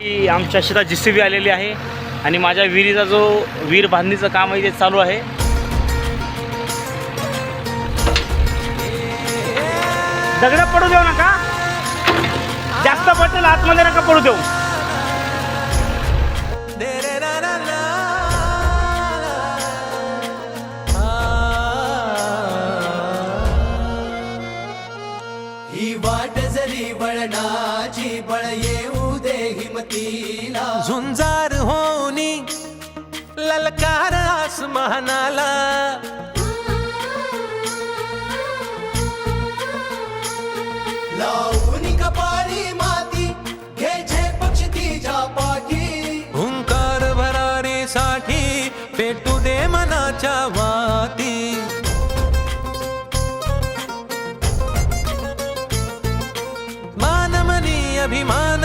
की आमच्या शेतात जी सी बी आलेली आहे आणि माझ्या विहिरीचा जो विहीर बांधणीचं काम आहे ते चालू आहे. दगड पडू देऊ नका. जास्त पटेल आतमध्ये नका पडू देऊ. ही वाट जरी बळणाची बळ येऊ हिमतीला झुंजार होनी ललकार आसमानाला. लावून कपाळी माती घ्यायचे पक्ष तिच्या पाठी. हुंकार भरारीसाठी पेटू दे मनाच्या वाती. मानमनी अभिमान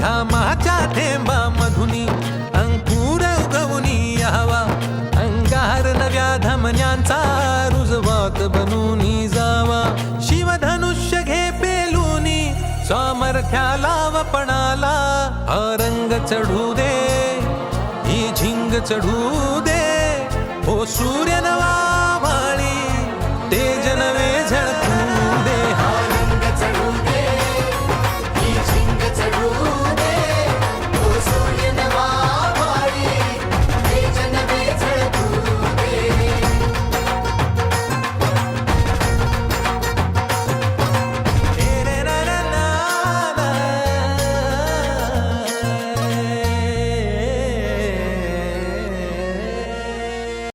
घामाच्या थेंबा मधुनी अंकुर उगवनी यावा. अंगार नव्या धमन्यांचा रुजवात बनून जावा. शिवधनुष्य घे पेलूनी सामर्थ्याला वपणाला हा रंग चढू दे ही झिंग चढू दे. हो सूर्य नवा